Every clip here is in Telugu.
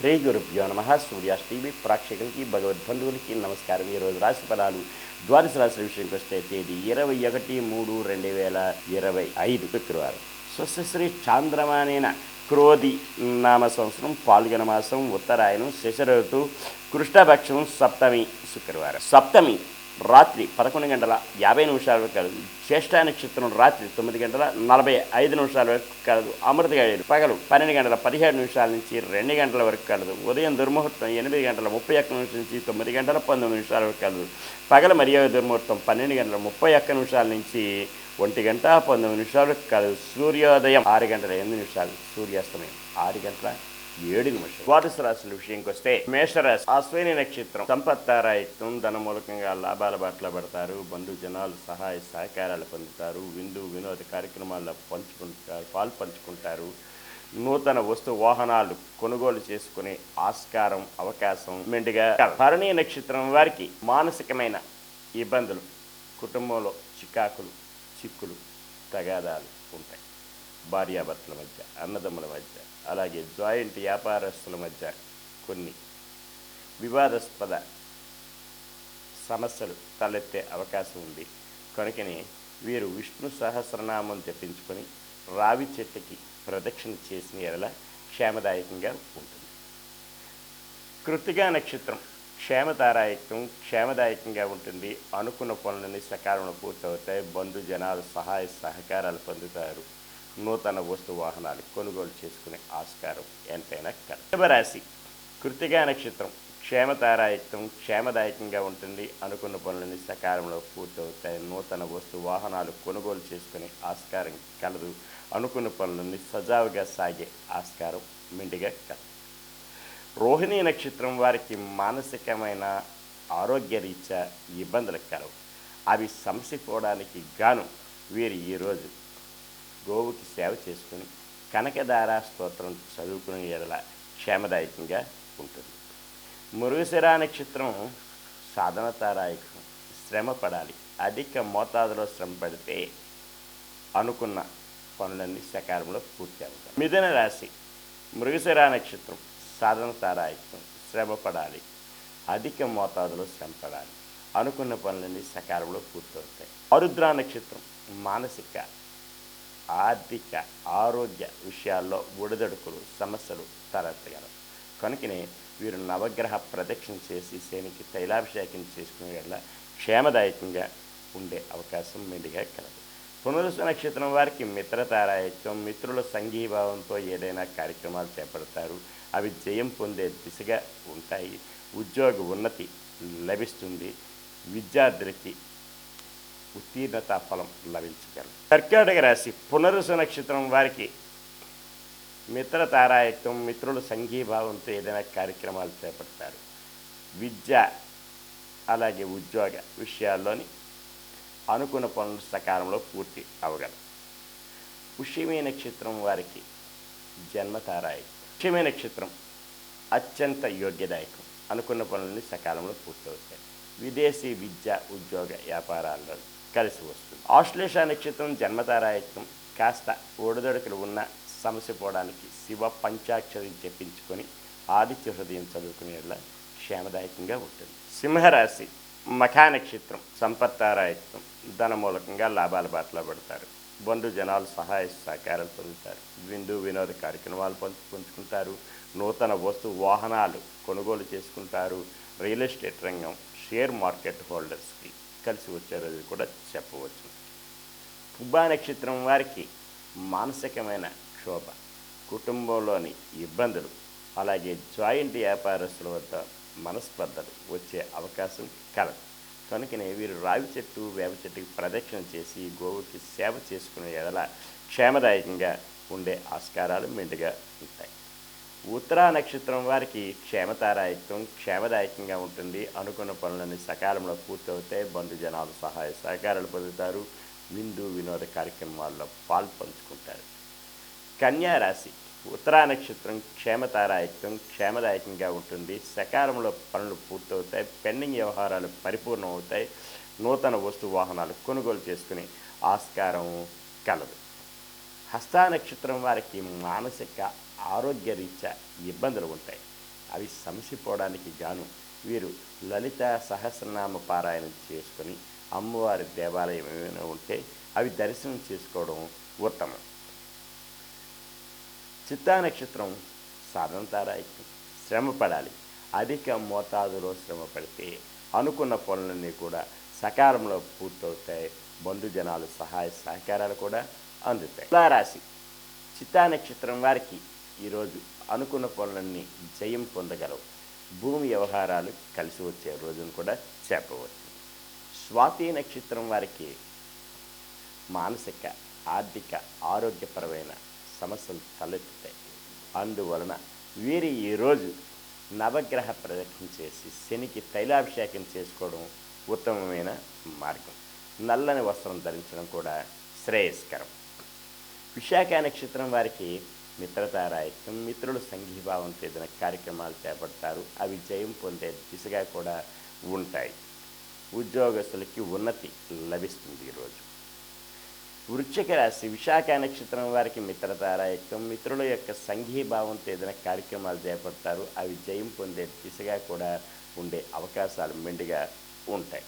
శ్రీ గురుభ్యో నమ. సూర్యాష్ టీవీ ప్రేక్షకులకి భగవద్బంధువులకి నమస్కారం. ఈరోజు రాశి ఫలాలు ద్వాదశ రాశి విషయంకి వస్తే తేదీ ఇరవై ఒకటి మూడు రెండు వేల ఇరవై ఐదు శుక్రవారం స్వశ్రీ చాంద్రమానేన క్రోధి నామ సంవత్సరం పాల్గొన మాసం ఉత్తరాయణం శశరతు కృష్ణపక్షం సప్తమి శుక్రవారం. సప్తమి రాత్రి పదకొండు గంటల యాభై నిమిషాల వరకు కలదు జ్యేష్ఠ నక్షత్రం రాత్రి తొమ్మిది గంటల నలభై ఐదు నిమిషాల వరకు కలదు అమృత గడియలు పగలు పన్నెండు గంటల పదిహేడు నిమిషాల నుంచి రెండు గంటల వరకు కలదు ఉదయం దుర్ముహూర్తం ఎనిమిది గంటల ముప్పై ఒక్క నిమిషం నుంచి తొమ్మిది గంటల పంతొమ్మిది నిమిషాల వరకు కలదు పగల మరియు దుర్ముహూర్తం పన్నెండు గంటల ముప్పై ఒక్క నిమిషాల నుంచి ఒంటి గంట పంతొమ్మిది నిమిషాలు కలదు సూర్యోదయం ఆరు గంటల ఎనిమిది నిమిషాలు. సూర్యాస్తమయం ఆరు గంటల ఏడు నిమిషాలు. ద్వాదశ రాశుల విషయంకి వస్తే మేషరాశి అశ్విని నక్షత్రం సంపత్తారాయత్వం ధన మూలకంగా లాభాల బాటలో పడతారు. బంధు జనాలు సహాయ సహకారాలు పొందుతారు. విందు వినోద కార్యక్రమాల్లో పంచుకుంటారు పాలు పంచుకుంటారు. నూతన వస్తు వాహనాలు కొనుగోలు చేసుకునే ఆస్కారం అవకాశం మెండుగా భరణి నక్షత్రం వారికి మానసికమైన ఇబ్బందులు కుటుంబంలో చికాకులు చిక్కులు తగాదాలు ఉంటాయి. భార్యాభర్తల మధ్య అన్నదమ్ముల మధ్య అలాగే జాయింట్ వ్యాపారస్తుల మధ్య కొన్ని వివాదాస్పద సమస్యలు తలెత్తే అవకాశం ఉంది. కనుకనే వీరు విష్ణు సహస్రనామం జపించుకొని రావి చెట్టుకి ప్రదక్షిణ చేసిన ఎడల క్షేమదాయకంగా ఉంటుంది. కృతిగా నక్షత్రం క్షేమతారాయకం క్షేమదాయకంగా ఉంటుంది. అనుకున్న పనులన్నీ సకాలంలో పూర్తవుతాయి. బంధు జనాలు సహాయ సహకారాలు పొందుతారు. నూతన వస్తు వాహనాలు కొనుగోలు చేసుకునే ఆస్కారం ఎంతైనా కలదు కృతిగా నక్షత్రం క్షేమతారాయకం క్షేమదాయకంగా ఉంటుంది. అనుకున్న పనులన్నీ సకాలంలో పూర్తవుతాయి. నూతన వస్తు వాహనాలు కొనుగోలు చేసుకునే ఆస్కారం కలదు. అనుకున్న పనులన్నీ సజావుగా సాగే ఆస్కారం మిండిగా కలదు. రోహిణి నక్షత్రం వారికి మానసికమైన ఆరోగ్యరీత్యా ఇబ్బందులు కలవు. అవి సమసిపోవడానికి గాను వీరు ఈరోజు గోవుకి సేవ చేసుకుని కనకధార స్తోత్రం చదువుకునే ఎడల క్షేమదాయకంగా ఉంటుంది. మురుగుశిరా నక్షత్రం సాధనతారాయకం శ్రమ పడాలి అధిక మోతాదులో శ్రమ పడితే అనుకున్న పనులన్నీ సకాలంలో పూర్తి అవుతాయి మిథున రాశి మృగశిరా నక్షత్రం సాధన తారాయకం శ్రమ పడాలి అధిక మోతాదులో శ్రమ పడాలి. అనుకున్న పనులన్నీ సకాలంలో పూర్తవుతాయి. అరుద్రా నక్షత్రం మానసిక ఆర్థిక ఆరోగ్య విషయాల్లో ఒడిదడుకులు సమస్యలు తలెత్తగలవు. కనుకనే వీరు నవగ్రహ ప్రదక్షిణ చేసి శనికి తైలాభిషేకం చేసుకునే వల్ల క్షేమదాయకంగా ఉండే అవకాశం మెండుగా కలదు. పునరుసు నక్షత్రం వారికి మిత్రతారాయత్వం మిత్రుల సంఘీభావంతో ఏదైనా కార్యక్రమాలు చేపడతారు. అవి జయం పొందే దిశగా ఉంటాయి. ఉద్యోగ ఉన్నతి లభిస్తుంది. విద్యార్థులకి ఉత్తీర్ణత ఫలం లభించగలదు. కర్కాటక రాశి పునరుస నక్షత్రం వారికి మిత్ర తారాయత్వం మిత్రుల సంఘీభావంతో ఏదైనా కార్యక్రమాలు చేపడతారు. విద్య అలాగే ఉద్యోగ విషయాల్లోని అనుకున్న పనులు సకాలంలో పూర్తి అవగలవు. పుష్యమి నక్షత్రం వారికి జన్మతారాయకం పుష్యమి నక్షత్రం అత్యంత యోగ్యదాయకం. అనుకున్న పనులన్నీ సకాలంలో పూర్తవుతాయి. విదేశీ విద్య ఉద్యోగ వ్యాపారాల్లో కలిసి వస్తుంది. ఆశ్లేష నక్షత్రం జన్మతారాయత్వం కాస్త ఓడిదొడకలు ఉన్న సమస్య పోవడానికి శివ పంచాక్షరి జపించుకొని ఆదిత్య హృదయం చదువుకునేలా క్షేమదాయకంగా ఉంటుంది. సింహరాశి మఖా నక్షత్రం సంపత్తారాయకం ధన మూలకంగా లాభాల బాటలో పడతారు. బంధు జనాలు సహాయ సహకారాలు పొందుతారు. విందు వినోద కార్యక్రమాలు పంచు పంచుకుంటారు. నూతన వస్తు వాహనాలు కొనుగోలు చేసుకుంటారు. రియల్ ఎస్టేట్ రంగం షేర్ మార్కెట్ హోల్డర్స్కి కలిసి వచ్చారని కూడా చెప్పవచ్చు. పుబ్బా నక్షత్రం వారికి మానసికమైన క్షోభ కుటుంబంలోని ఇబ్బందులు అలాగే జాయింట్ వ్యాపారస్తుల వద్ద మనస్పర్ధలు వచ్చే అవకాశం కలదు. కనుకనే వీరు రావి చెట్టు వేప చెట్టుకి ప్రదక్షిణ చేసి గోవుకి సేవ చేసుకునే ఎడల క్షేమదాయకంగా ఉండే ఆస్కారాలు మెండుగా ఉంటాయి. ఉత్తరా నక్షత్రం వారికి క్షేమతారాయత్వం క్షేమదాయకంగా ఉంటుంది. అనుకున్న పనులన్నీ సకాలంలో పూర్తవుతాయి. బంధు జనాలు సహాయ సహకారాలు పొందుతారు. విందు వినోద కార్యక్రమాల్లో పాల్పంచుకుంటారు. కన్యారాశి ఉత్తరా నక్షత్రం క్షేమతారాయత్వం క్షేమదాయకంగా ఉంటుంది. సకాలంలో పనులు పూర్తవుతాయి. పెండింగ్ వ్యవహారాలు పరిపూర్ణం అవుతాయి నూతన వస్తు వాహనాలు కొనుగోలు చేసుకుని ఆస్కారం కలదు. హస్తా నక్షత్రం వారికి మానసిక ఆరోగ్యరీత్యా ఇబ్బందులు ఉంటాయి అవి సమసిపోవడానికి గాను వీరు లలిత సహస్రనామ పారాయణం చేసుకొని అమ్మవారి దేవాలయం ఏమైనా ఉంటే అవి దర్శనం చేసుకోవడం ఉత్తమం. చిత్తా నక్షత్రం సాధన శ్రమ పడాలి అధిక మోతాదులో శ్రమ పడితే అనుకున్న పనులన్నీ కూడా సకాలంలో పూర్తవుతాయి. బంధుజనాలు సహాయ సహకారాలు కూడా అందుతాయి. తులారాశి. చిత్తా నక్షత్రం వారికి ఈరోజు అనుకున్న పనులన్నీ జయం పొందగలవు. భూమి వ్యవహారాలు కలిసి వచ్చే రోజును కూడా చెప్పవచ్చు. స్వాతి నక్షత్రం వారికి మానసిక ఆర్థిక ఆరోగ్యపరమైన సమస్యలు తలెత్తుతాయి. అందువలన వీరి ఈరోజు నవగ్రహ ప్రదక్షిణ చేసి శనికి తైలాభిషేకం చేసుకోవడం ఉత్తమమైన మార్గం. నల్లని వస్త్రం ధరించడం కూడా శ్రేయస్కరం. విశాఖ నక్షత్రం వారికి మిత్రతారాయత్వం మిత్రులు సంఘీభావంతో ఏదైనా కార్యక్రమాలు చేపడతారు. అవి జయం పొందే దిశగా కూడా ఉంటాయి. ఉద్యోగస్తులకి ఉన్నతి లభిస్తుంది ఈరోజు వృశ్చిక రాశి విశాఖ నక్షత్రం వారికి మిత్రతారాయత్వం మిత్రుల యొక్క సంఘీభావంతో ఏదైనా కార్యక్రమాలు చేపడతారు. అవి జయం పొందే దిశగా కూడా ఉండే అవకాశాలు మెండుగా ఉంటాయి.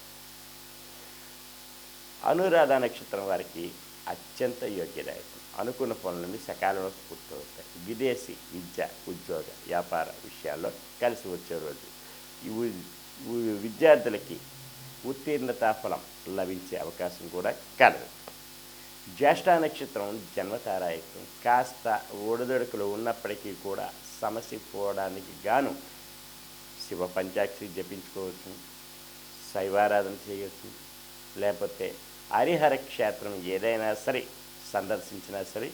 అనురాధ నక్షత్రం వారికి అత్యంత యోగ్యదాయకం. అనుకున్న పనులన్నీ సకాలంలో పూర్తవుతాయి. విదేశీ విద్య ఉద్యోగ వ్యాపార విషయాల్లో కలిసి వచ్చే రోజు. విద్యార్థులకి ఉత్తీర్ణతా ఫలం లభించే అవకాశం కూడా కలదు. జ్యేష్ఠ నక్షత్రం జన్మతారాయకం కాస్త ఒడిదొడుకులు ఉన్నప్పటికీ కూడా సమస్య పోవడానికి గాను శివ పంచాక్షి జపించుకోవచ్చు శైవారాధన చేయవచ్చు లేకపోతే హరిహర క్షేత్రం ఏదైనా సరే సందర్శించినా సరే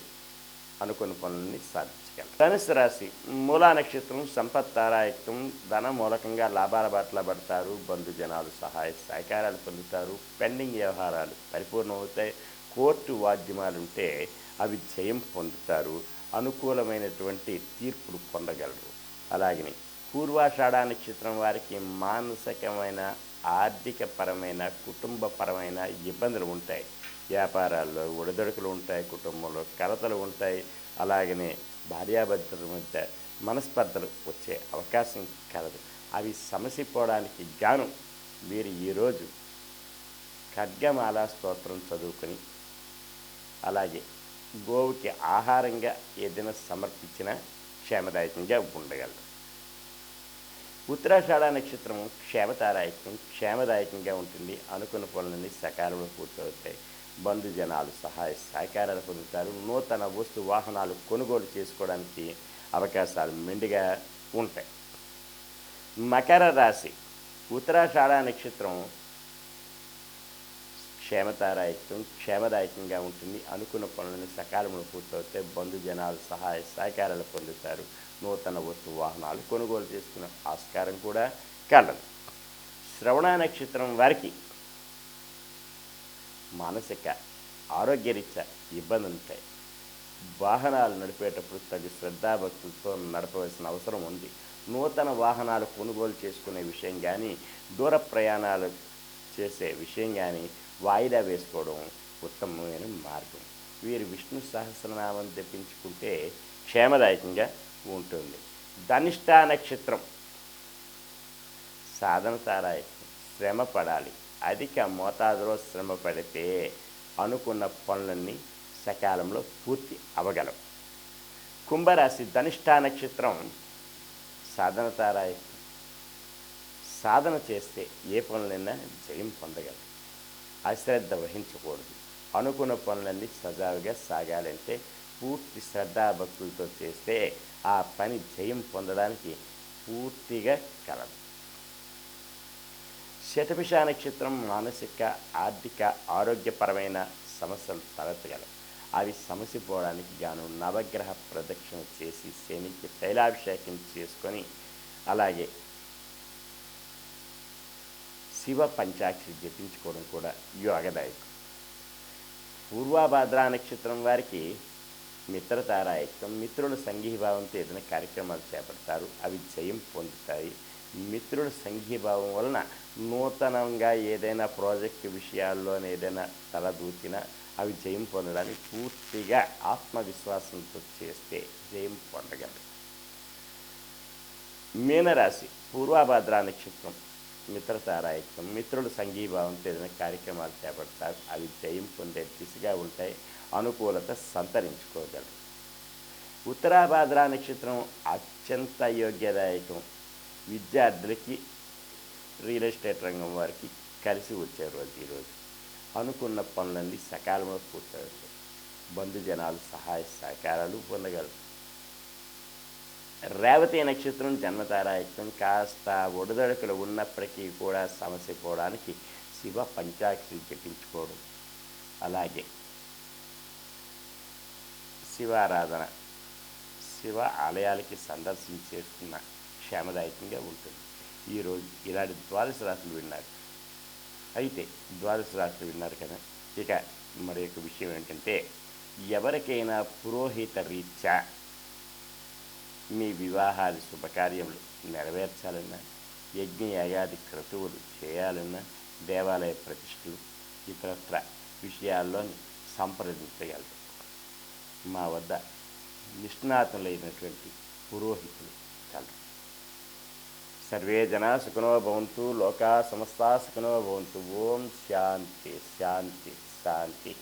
అనుకున్న పనులని సాధించగలరు ధనుసు రాశి మూలా నక్షత్రం సంపత్తారాయకం ధన మూలకంగా లాభాల బాటల పడతారు బంధుజనాలు సహాయ సహకారాలు పొందుతారు పెండింగ్ వ్యవహారాలు పరిపూర్ణమవుతాయి కోర్టు వాద్యమాలు ఉంటే అవి జయం పొందుతారు అనుకూలమైనటువంటి తీర్పులు పొందగలరు. అలాగని పూర్వాషాఢ నక్షత్రం వారికి మానసికమైన ఆర్థిక పరమైన కుటుంబపరమైన ఇబ్బందులు ఉంటాయి. వ్యాపారాల్లో ఒడిదొడుకులు ఉంటాయి కుటుంబంలో కలతలు ఉంటాయి. అలాగనే భార్యాభర్తల మధ్య మనస్పర్ధలు వచ్చే అవకాశం కలదు. అవి సమసిపోవడానికి గాను వీరు ఈరోజు ఖడ్గమాల స్తోత్రం చదువుకొని అలాగే గోవుకి ఆహారంగా ఏదైనా సమర్పించినా క్షేమదాయకంగా ఉండగలరు. ఉత్తరాషాఢ నక్షత్రం క్షేమతారాయకం క్షేమదాయకంగా ఉంటుంది. అనుకున్న పనులన్నీ సకాలంలో పూర్తవుతాయి. బంధుజనాలు సహాయ సహకారాలు పొందుతారు. నూతన వస్తు వాహనాలు కొనుగోలు చేసుకోవడానికి అవకాశాలు మెండుగా ఉంటాయి. మకర రాశి ఉత్తరాషాఢ నక్షత్రం క్షేమతారాయకం క్షేమదాయకంగా ఉంటుంది. అనుకున్న పనులను సకాలంలో పూర్తవుతాయి. బంధుజనాలు సహాయ సహకారాలు పొందుతారు. నూతన వస్తు వాహనాలు కొనుగోలు చేసుకునే ఆస్కారం కూడా కలదు. శ్రవణ నక్షత్రం వారికి మానసిక ఆరోగ్యరీత్యా ఇబ్బందులు ఉంటాయి. వాహనాలు నడిపేటప్పుడు తగు శ్రద్ధాభక్తులతో నడపవలసిన అవసరం ఉంది. నూతన వాహనాలు కొనుగోలు చేసుకునే విషయం కానీ దూర ప్రయాణాలు చేసే విషయం కానీ వాయిదా వేసుకోవడం ఉత్తమమైన మార్గం. వీరు విష్ణు సహస్రనామం తెప్పించుకుంటే క్షేమదాయకంగా ఉంటుంది. ధనిష్ట నక్షత్రం సాధన సారాయి శ్రమ పడాలి. అధిక మోతాదులో శ్రమ పడితే అనుకున్న పనులన్నీ సకాలంలో పూర్తి అవగలవు కుంభరాశి ధనిష్ట నక్షత్రం సాధన తారాయి సాధన చేస్తే ఏ పనులైనా జయం పొందగలరు అశ్రద్ధ వహించకూడదు. అనుకున్న పనులన్నీ సజావుగా సాగాలంటే పూర్తి శ్రద్ధాభక్తులతో చేస్తే ఆ పని జయం పొందడానికి పూర్తిగా కలదు. శతభిష నక్షత్రం మానసిక ఆర్థిక ఆరోగ్యపరమైన సమస్యలు తలెత్తగలవు. అవి సమసిపోవడానికి గాను నవగ్రహ ప్రదక్షిణ చేసి శనికి తైలాభిషేకం చేసుకొని అలాగే శివ పంచాక్షరి జపించుకోవడం కూడా యోగదాయకం. పూర్వాభాద్ర నక్షత్రం వారికి మిత్రతారాయత్వం మిత్రుల సంఘీభావంతో ఏదైనా కార్యక్రమాలు చేపడతారు అవి జయం పొందుతాయి. మిత్రుల సంఘీభావం వలన నూతనంగా ఏదైనా ప్రాజెక్ట్ విషయాల్లో ఏదైనా తలదూచినా అవి జయం పొందడానికి పూర్తిగా ఆత్మవిశ్వాసంతో చేస్తే జయం పొందగలరు. మీనరాశి పూర్వాభాద్ర నక్షత్రం. మిత్రతారాయత్వం మిత్రులు సంఘీభావం తెలిసిన కార్యక్రమాలు చేపడతారు. అవి జయం పొందే దిశగా ఉంటాయి. అనుకూలత సంతరించుకోగలరు ఉత్తరాభాద్ర నక్షత్రం అత్యంత యోగ్యదాయకం. విద్యార్థులకి రియల్ ఎస్టేట్ రంగం వారికి కలిసి వచ్చే రోజు ఈరోజు అనుకున్న పనులన్నీ సకాలంలో పూర్తవుతాయి. బంధుజనాలు సహాయ సహకారాలు పొందగలరు. రేవతి నక్షత్రం జన్మతారాయత్వం కాస్త ఒడిదడుకులు ఉన్నప్పటికీ కూడా సమస్య పోవడానికి శివ పంచాక్షరి జపించుకోవడం అలాగే శివారాధన శివ ఆలయాలకి సందర్శించేస్తున్న క్షేమదాయకంగా ఉంటుంది. ఈరోజు ఇలాంటి ద్వాదశ రాశులు విన్నారు. అయితే ద్వాదశ రాశులు విన్నారు కదా. ఇక మరి యొక్క విషయం ఏంటంటే ఎవరికైనా పురోహిత రీత్యా మీ వివాహాది శుభకార్యములు నెరవేర్చాలన్నా యజ్ఞ యాగాది క్రతువులు చేయాలన్నా దేవాలయ ప్రతిష్టలు ఇతరత్ర విషయాల్లోని సంప్రదించగలరు. మా వద్ద నిష్ణాతులైనటువంటి పురోహితులు కలరు. సర్వే జనా సుఖనో భవంతు లోకా సమస్తా సుఖనో భవంతు. ఓం శాంతి శాంతి శాంతి.